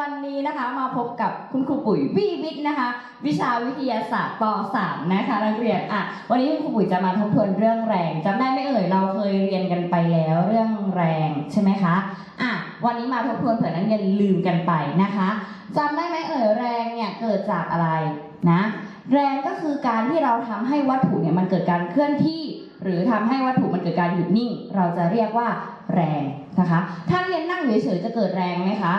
วันนี้นะคะมาพบกับคุณครูปุ๋ยวีวิทย์นะคะ วิชาวิทยาศาสตร์ป .3 นะคะนักเรียนอะวันนี้คุณครูปุ๋ยจะมาทบทวนเรื่องแรงจำได้ไหมเอ่ยเราเคยเรียนกันไปแล้วเรื่องแรงใช่ไหมคะอะวันนี้มาทบทวนเผื่อนักเรียนลืมกันไปนะคะจำได้ไหมเอ่ยแรงเนี่ยเกิดจากอะไรนะแรงก็คือการที่เราทำให้วัตถุเนี่ยมันเกิดการเคลื่อนที่ หรือทำให้วัตถุมันเกิดการหยุดนิ่ง เราจะเรียกว่าแรงนะคะ ถ้าเรียนนั่งเฉยๆจะเกิดแรงไหมคะ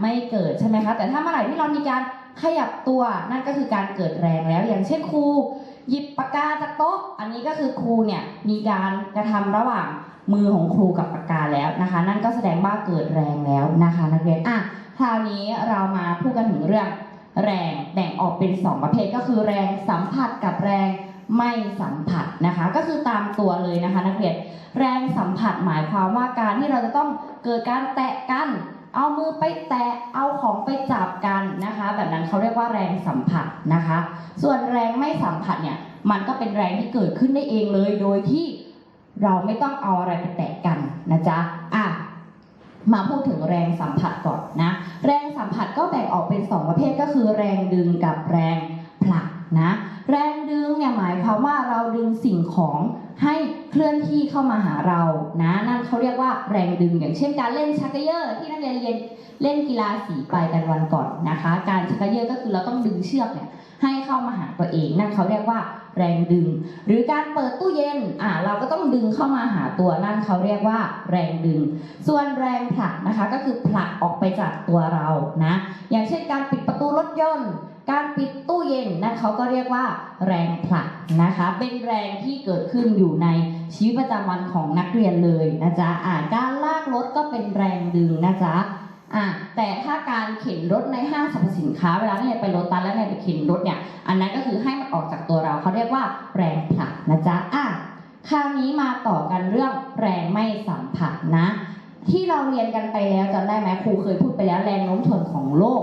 ไม่เกิดใช่ไหมคะ แต่ถ้าเมื่อไหร่ที่เรามีการขยับตัวนั่นก็คือการเกิดแรงแล้ว อย่างเช่นครูหยิบปากกาจากโต๊ะ อันนี้ก็คือครูเนี่ยมีการกระทำระหว่างมือของครูกับปากกาแล้วนะคะ นั่นก็แสดงว่าเกิดแรงแล้วนะคะ นักเรียนอะคราวนี้เรามาพูดกันถึงเรื่องแรงแบ่งออกเป็น 2 ประเภทก็คือแรงสัมผัสกับแรงไม่สัมผัสนะคะ ก็คือตามตัวเลยนะคะ นักเรียนแรงสัมผัสหมายความว่าการที่เราจะต้องเกิดการแตะกัน เอามือไปแตะ เอาของไปจับกันนะคะ แบบนั้นเขาเรียกว่าแรงสัมผัสนะคะ ส่วนแรงไม่สัมผัสเนี่ย มันก็เป็นแรงที่เกิดขึ้นได้เองเลย โดยที่เราไม่ต้องเอาอะไรไปแตะกันนะจ๊ะ อะ มาพูดถึงแรงสัมผัสก่อนนะ แรงสัมผัสก็แบ่งออกเป็น 2 ประเภทก็คือ แรงดึงกับแรงผลักนะ แรงดึงเนี่ยหมายความว่าเราดึงสิ่งของให้ เคลื่อนที่เข้ามาหาเรานะนั่นเขาเรียกว่าแรงดึง อย่างเช่นการเล่นชักเกยอร์ที่นักเรียนเรียนเล่นกีฬาสีไปกันวันก่อนนะคะ การชักเกยอร์ก็คือเราต้องดึงเชือกเนี่ยให้เข้ามาหาตัวเองนั่นเขาเรียกว่าแรงดึง หรือการเปิดตู้เย็นอ่าเราก็ต้องดึงเข้ามาหาตัวนั่นเขาเรียกว่าแรงดึง ส่วนแรงผลักนะคะก็คือผลักออกไปจากตัวเรานะอย่างเช่นการปิดประตูรถยนต์ การปิดตู้เย็นนั่นเขาก็เรียกว่าแรงผลักนะคะ เป็นแรงที่เกิดขึ้นอยู่ในชีวิตประจำวันของนักเรียนเลยนะจ๊ะอ่าการลากรถก็เป็นแรงดึงนะจ๊ะอะแต่ถ้าการเข็นรถในห้างสรรพสินค้าเวลาเนี่ยไปรถตันแล้วเนี่ยไปเข็นรถเนี่ย อันนั้นก็คือให้มันออกจากตัวเราเขาเรียกว่าแรงผลักนะจ๊ะอะคราวนี้มาต่อกันเรื่องแรงไม่สัมผัสนะ ที่เราเรียนกันไปแล้วจำได้ไหมครูเคยพูดไปแล้วแรงโน้มถ่วงของโลก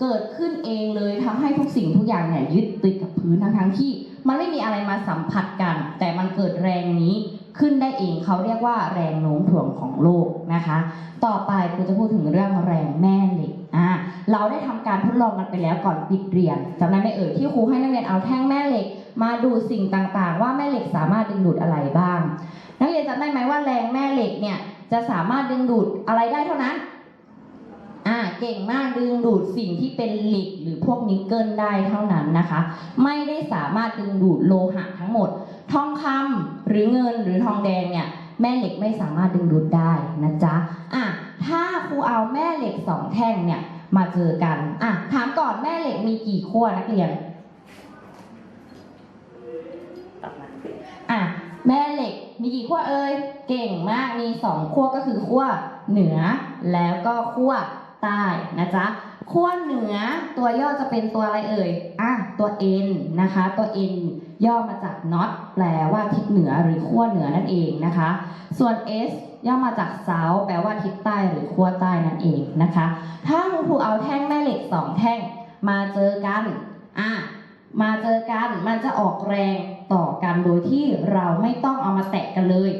เกิดขึ้นเองเลยทำให้ทุกสิ่งทุกอย่างเนี่ยยึดติดกับพื้นทั้งทั้งๆที่ มันไม่มีอะไรมาสัมผัสกัน แต่มันเกิดแรงนี้ขึ้นได้เองเขาเรียกว่าแรงโน้มถ่วงของโลกนะคะ ต่อไปครูจะพูดถึงเรื่องแรงแม่เหล็กอ่าเราได้ทำการทดลองกันไปแล้วก่อนปิดเรียนจำได้ไหมเอ่ยที่ครูให้นักเรียนเอาแท่งแม่เหล็ก มาดูสิ่งต่างๆ ว่าแม่เหล็กสามารถดึงดูดอะไรบ้าง นักเรียนจำได้ไหมว่าแรงแม่เหล็กเนี่ยจะสามารถดึงดูดอะไรได้เท่านั้น เก่งมากดึงดูดสิ่งที่เป็นเหล็กหรือพวกนิกเกิลได้เท่านั้นนะคะ ไม่ได้สามารถดึงดูดโลหะทั้งหมด ทองคำหรือเงินหรือทองแดงเนี่ยแม่เหล็กไม่สามารถดึงดูดได้นะจ๊ะอะถ้าครูเอาแม่เหล็กสองแท่งเนี่ยมาเจอกันอะถามก่อนแม่เหล็กมีกี่ขั้วนักเรียนตอบมาอะแม่เหล็กมีกี่ขั้วเอ่ย เก่งมาก มีสองขั้วก็คือขั้วเหนือแล้วก็ขั้ว ใต้นะจ๊ะขั้วเหนือตัวย่อจะเป็นตัวอะไรเอ่ยอะตัว N นะคะ ตัว N ย่อมาจาก not แปลว่าทิศเหนือหรือขั้วเหนือนั่นเองนะคะ ส่วน S ย่อมาจาก south แปลว่าทิศใต้หรือขั้วใต้นั่นเองนะคะ ถ้าคุณครูเอาแท่งแม่เหล็กสองแท่งมาเจอกันอะมาเจอกันมันจะออกแรงต่อกันโดยที่เราไม่ต้องเอามาแตะกันเลย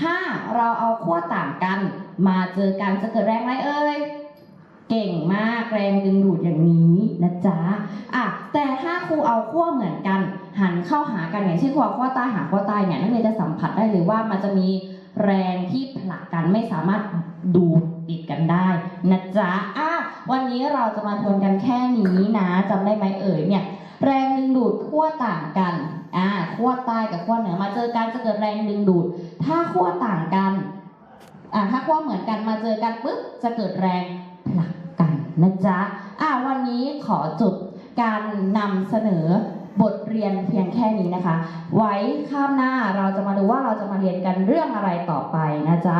ถ้าเราเอาขั้วต่างกัน มาเจอกันจะเกิดแรงอะไรเอ่ย เก่งมากแรงดึงดูดอย่างนี้นะจ๊ะอะแต่ถ้าครูเอาขั้วเหมือนกัน หันเข้าหากันอย่างเช่นครูเอาขั้วใต้หาขั้วใต้เนี่ยนักเรียนจะสัมผัสได้เลยว่ามันจะมีแรงที่ผลักกันไม่สามารถดูดติดกันได้นะจ๊ะอะวันนี้เราจะมาทวนกันแค่นี้นะจำได้ไหมเอ่ยเนี่ยแรงดึงดูดขั้วต่างกันอ่าขั้วใต้กับขั้วเหนือมาเจอกันจะเกิดแรงดึงดูด ถ้าขั้วต่างกันอ่าถ้าขั้วเหมือนกันมาเจอกันปุ๊บจะเกิดแรง นะจ๊ะอ่าวันนี้ขอจบการนำเสนอบทเรียนเพียงแค่นี้นะคะ ไว้ข้ามหน้าเราจะมาดูว่าเราจะมาเรียนกันเรื่องอะไรต่อไปนะจ๊ะ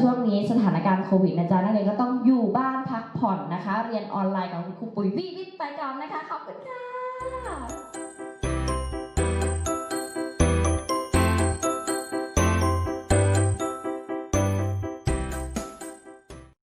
ช่วงนี้สถานการณ์โควิดนะจ๊ะนักเรียนก็ต้องอยู่บ้านพักผ่อนนะคะ เรียนออนไลน์กับคุณครูปุ๋ยวิวิทย์ไปก่อนนะคะ ขอบคุณค่ะ